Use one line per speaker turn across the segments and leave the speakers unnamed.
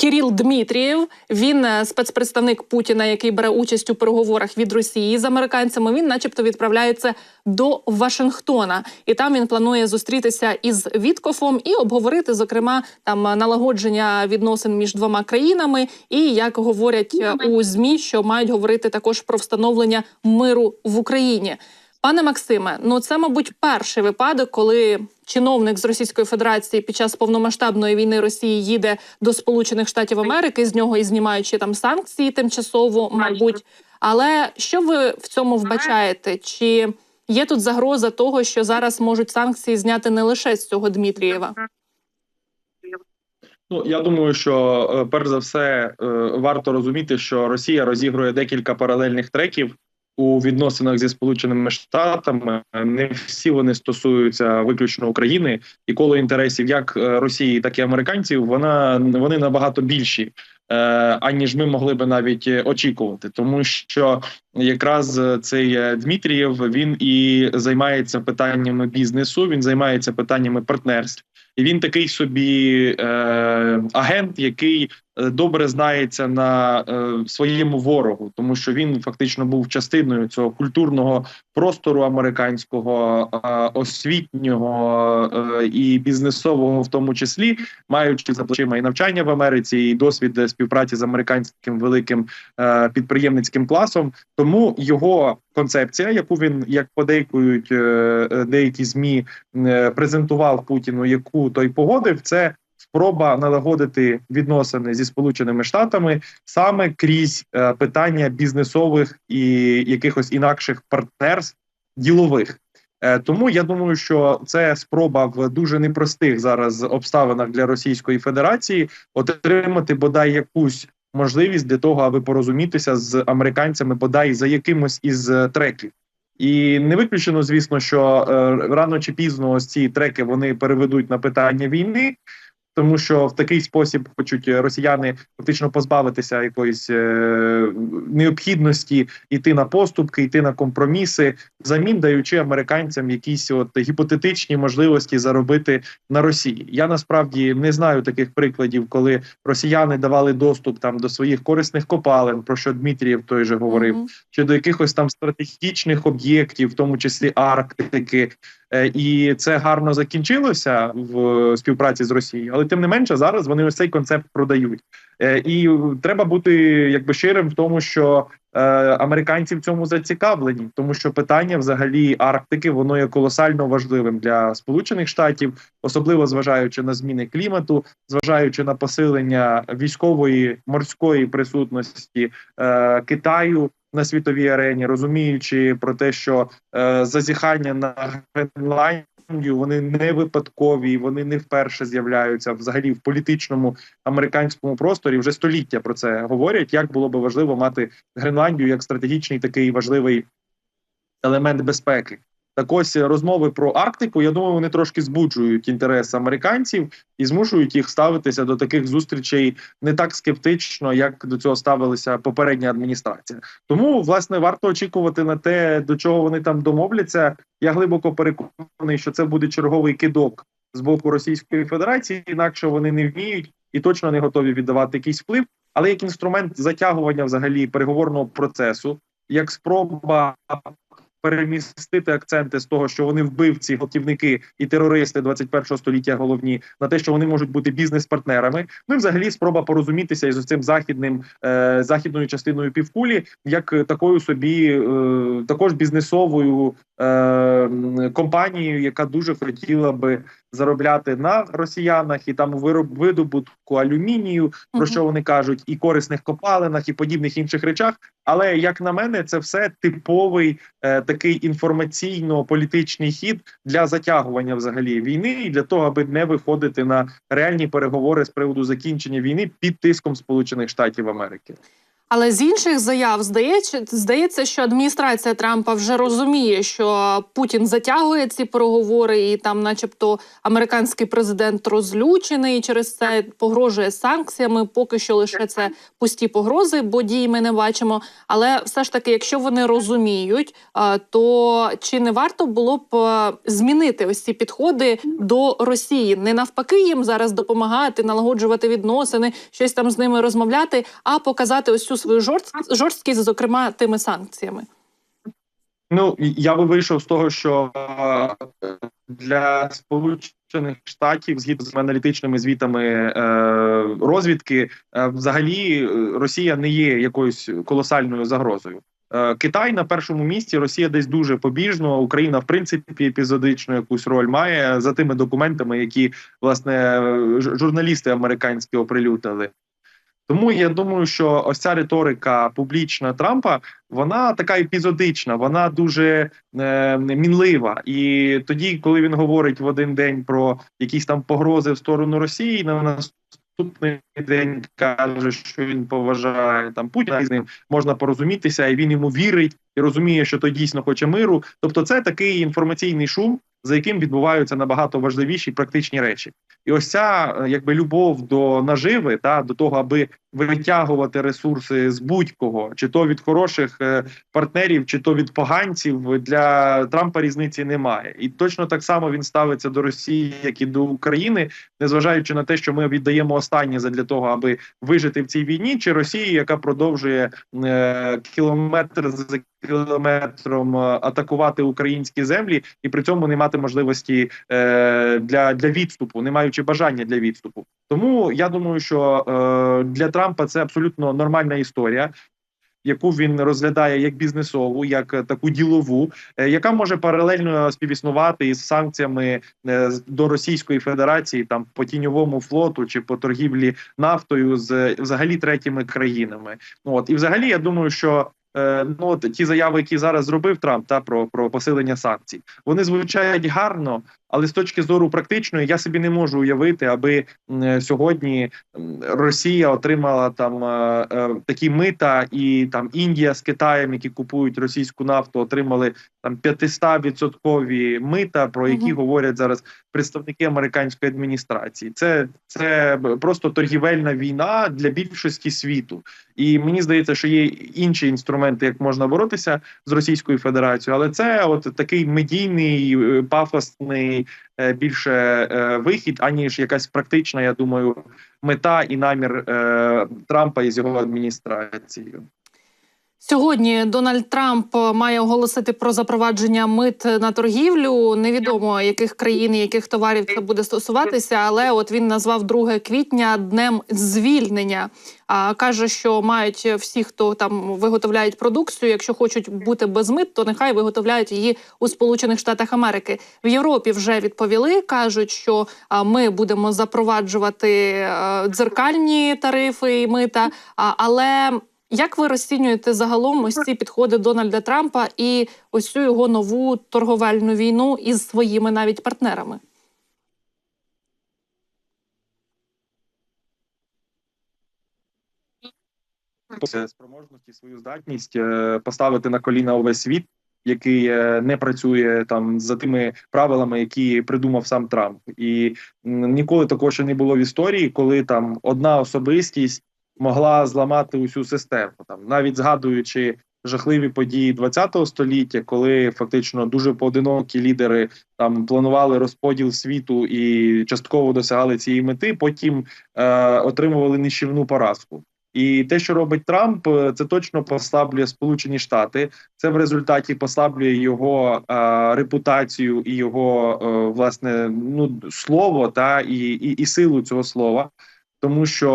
Кіріл Дмитрієв, він е, спецпредставник Путіна, який бере участь у переговорах від Росії з американцями. Він, начебто, відправляється до Вашингтона, і там він планує зустрітися із Віткофом і обговорити, зокрема, там налагодження відносин між двома країнами, і як говорять е, у змі, що мають говорити також про встановлення миру в Україні. Пане Максиме, ну це мабуть перший випадок, коли чиновник з Російської Федерації під час повномасштабної війни Росії їде до Сполучених Штатів Америки, з нього і знімаючи там санкції тимчасово, мабуть. Але що ви в цьому вбачаєте? Чи є тут загроза того, що зараз можуть санкції зняти не лише з цього Дмитрієва?
Ну я думаю, що е, перш за все е, варто розуміти, що Росія розігрує декілька паралельних треків у відносинах зі Сполученими Штатами. Не всі вони стосуються виключно України, і коло інтересів як е, Росії, так і американців. Вона вони набагато більші. Аніж ми могли би навіть очікувати, тому що якраз цей Дмитрієв він і займається питаннями бізнесу. Він займається питаннями партнерств, і він такий собі е, агент, який е, добре знається на е, своєму ворогу, тому що він фактично був частиною цього культурного простору американського, е, освітнього е, і бізнесового, в тому числі, маючи за плечима і навчання в Америці, і досвід співпраці з американським великим е, підприємницьким класом. Тому його концепція, яку він як подейкують е, деякі змі е, презентував Путіну, яку той погодив, це спроба налагодити відносини зі сполученими штатами саме крізь е, питання бізнесових і якихось інакших партнерств ділових. Тому я думаю, що це спроба в дуже непростих зараз обставинах для Російської Федерації отримати бодай якусь можливість для того, аби порозумітися з американцями, бодай за якимось із е, треків. І не виключено, звісно, що е, рано чи пізно ось ці треки вони переведуть на питання війни тому що в такий спосіб хочуть росіяни фактично позбавитися якоїсь е, необхідності йти на поступки, йти на компроміси, замін даючи американцям якісь от гіпотетичні можливості заробити на Росії. Я насправді не знаю таких прикладів, коли росіяни давали доступ там до своїх корисних копалин, про що Дмитрієв той же говорив, mm -hmm. чи до якихось там стратегічних об'єктів, в тому числі Арктики. Е, і це гарно закінчилося в співпраці з Росією, але тим не менше зараз вони ось цей концепт продають. Е, і треба бути якби щирим в тому, що е, американці в цьому зацікавлені, тому що питання взагалі Арктики воно є колосально важливим для Сполучених Штатів, особливо зважаючи на зміни клімату, зважаючи на посилення військової морської присутності е, Китаю на світовій арені, розуміючи про те, що е, зазіхання на Гренландію вони не випадкові, вони не вперше з'являються взагалі в політичному американському просторі. Вже століття про це говорять. Як було би важливо мати Гренландію як стратегічний такий важливий елемент безпеки. Так ось розмови про Арктику. Я думаю, вони трошки збуджують інтерес американців і змушують їх ставитися до таких зустрічей не так скептично, як до цього ставилася попередня адміністрація. Тому власне варто очікувати на те, до чого вони там домовляться. Я глибоко переконаний, що це буде черговий кидок з боку Російської Федерації, інакше вони не вміють і точно не готові віддавати якийсь вплив. Але як інструмент затягування взагалі переговорного процесу, як спроба перемістити акценти з того, що вони вбивці, готівники і терористи 21-го століття головні на те, що вони можуть бути бізнес-партнерами. Ну і взагалі спроба порозумітися із цим західним е, західною частиною півкулі, як такою собі е, також бізнесовою е, компанією, яка дуже хотіла би заробляти на росіянах і там вироб видобутку алюмінію, про що вони кажуть, і корисних копалинах, і подібних інших речах. Але як на мене, це все типовий е, такий інформаційно-політичний хід для затягування взагалі війни і для того, аби не виходити на реальні переговори з приводу закінчення війни під тиском Сполучених Штатів Америки.
Але з інших заяв здається, здається, що адміністрація Трампа вже розуміє, що Путін затягує ці переговори, і там, начебто, американський президент розлючений через це погрожує санкціями. Поки що лише це пусті погрози, бо дій ми не бачимо. Але все ж таки, якщо вони розуміють, то чи не варто було б змінити ось ці підходи до Росії? Не навпаки їм зараз допомагати, налагоджувати відносини, щось там з ними розмовляти, а показати ось цю свою жорст- жорсткість, зокрема тими санкціями.
Ну я би вийшов з того, що е, для сполучених штатів, згідно з аналітичними звітами е, розвідки, е, взагалі Росія не є якоюсь колосальною загрозою. Китай на першому місці, Росія десь дуже побіжно. Україна, в принципі, епізодично якусь роль має за тими документами, які власне журналісти американські оприлюднили. Тому я думаю, що ось ця риторика публічна Трампа вона така епізодична, вона дуже е, мінлива. І тоді, коли він говорить в один день про якісь там погрози в сторону Росії, на наступний день каже, що він поважає там Путіна і з ним можна порозумітися, і він йому вірить і розуміє, що той дійсно хоче миру. Тобто, це такий інформаційний шум, за яким відбуваються набагато важливіші практичні речі. І ось ця е, якби любов до наживи, та до того, аби витягувати ресурси з будь-кого, чи то від хороших е, партнерів, чи то від поганців для Трампа різниці немає. І точно так само він ставиться до Росії, як і до України, незважаючи на те, що ми віддаємо останнє задля того, аби вижити в цій війні, чи Росії, яка продовжує е, кілометр за кілометром е, атакувати українські землі, і при цьому не мати можливості е, для, для відступу, не маючи бажання для відступу. Тому я думаю, що е, для Трампа це абсолютно нормальна історія. Яку він розглядає як бізнесову, як е, таку ділову, е, яка може паралельно співіснувати із санкціями е, до Російської Федерації, там по тіньовому флоту чи по торгівлі нафтою з взагалі третіми країнами. От і взагалі, я думаю, що ну от ті заяви, які зараз зробив Трамп, та про, про посилення санкцій, вони звучать гарно, але з точки зору практичної я собі не можу уявити, аби е, сьогодні Росія отримала там е, е, такі мита, і там Індія з Китаєм, які купують російську нафту, отримали там 500 відсоткові мита, про які
Мгм.
говорять зараз представники американської адміністрації. Це, це просто торгівельна війна для більшості світу. І мені здається, що є інші інструменти, як можна боротися з Російською Федерацією, але це от такий медійний, пафосний е, більше е, вихід, аніж якась практична, я думаю, мета і намір е, Трампа із його адміністрацією.
Сьогодні Дональд Трамп має оголосити про запровадження мит на торгівлю. Невідомо яких країн і яких товарів це буде стосуватися, але от він назвав 2 квітня днем звільнення. А каже, що мають всі, хто там виготовляють продукцію. Якщо хочуть бути без мит, то нехай виготовляють її у Сполучених Штатах Америки. В Європі вже відповіли, кажуть, що ми будемо запроваджувати е, дзеркальні тарифи і мита. Але як ви розцінюєте загалом ось ці підходи Дональда Трампа і ось цю його нову торговельну війну із своїми навіть партнерами?
Спроможності, свою здатність е, поставити на коліна увесь світ, який е, не працює там за тими правилами, які придумав сам Трамп, і ніколи такого ще не було в історії, коли там одна особистість могла зламати усю систему, там навіть згадуючи. Жахливі події ХХ століття, коли фактично дуже поодинокі лідери там планували розподіл світу і частково досягали цієї мети, потім е, отримували нищівну поразку. І те, що робить Трамп, е, це точно послаблює Сполучені Штати. Це в результаті послаблює його е, репутацію і його е, власне ну слово та і, і, і силу цього слова. Тому що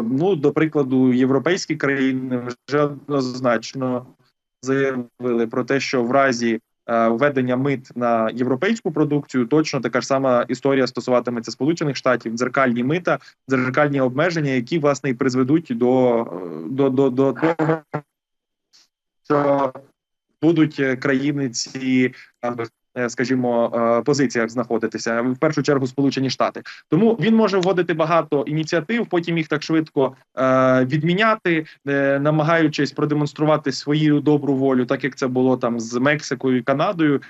е, ну до прикладу, європейські країни вже однозначно заявили про те, що в разі е, введення мит на європейську продукцію точно така ж сама історія стосуватиметься Сполучених Штатів, дзеркальні мита, дзеркальні обмеження, які власне і призведуть до, е, до, до, до того, що будуть країни ці скажімо, е, позиціях знаходитися в першу чергу Сполучені Штати. Тому він може вводити багато ініціатив, потім їх так швидко е, відміняти, е, намагаючись продемонструвати свою добру волю, так як це було там з Мексикою і Канадою.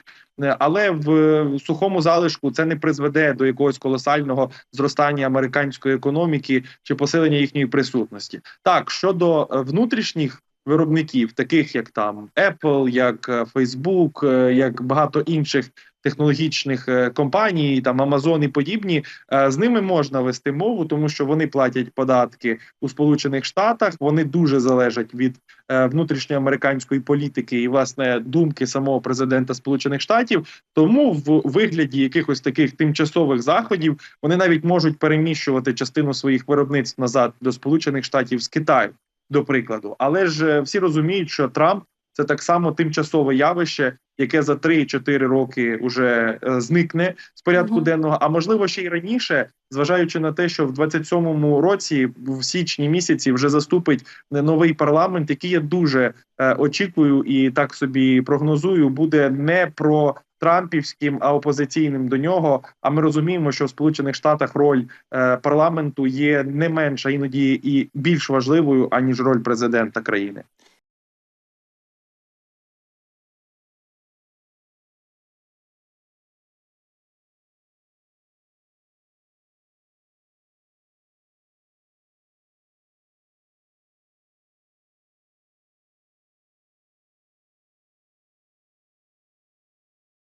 Е, Але в е, сухому залишку це не призведе до якогось колосального зростання американської економіки чи посилення їхньої присутності. Так щодо е, внутрішніх виробників, таких як там Apple, як е, Facebook, е, як багато інших технологічних е, компаній, там Amazon і подібні, з ними можна вести мову, тому що вони платять податки у Сполучених Штатах. Вони дуже залежать від внутрішньоамериканської політики і власне думки самого президента Сполучених Штатів. Тому в вигляді якихось таких тимчасових заходів вони навіть можуть переміщувати частину своїх виробництв назад до Сполучених Штатів з Китаю, до прикладу. Але ж е, всі розуміють, що Трамп це так само тимчасове явище, яке за 3-4 роки вже е, зникне з порядку
Мгм.
денного. А можливо ще й раніше, зважаючи на те, що в 27-му році, в січні місяці, вже заступить новий парламент, який я дуже е, очікую і так собі прогнозую, буде не про Трампівським, а опозиційним до нього. А ми розуміємо, що в Сполучених Штатах роль е, парламенту є не менша, іноді і більш важливою аніж роль президента країни.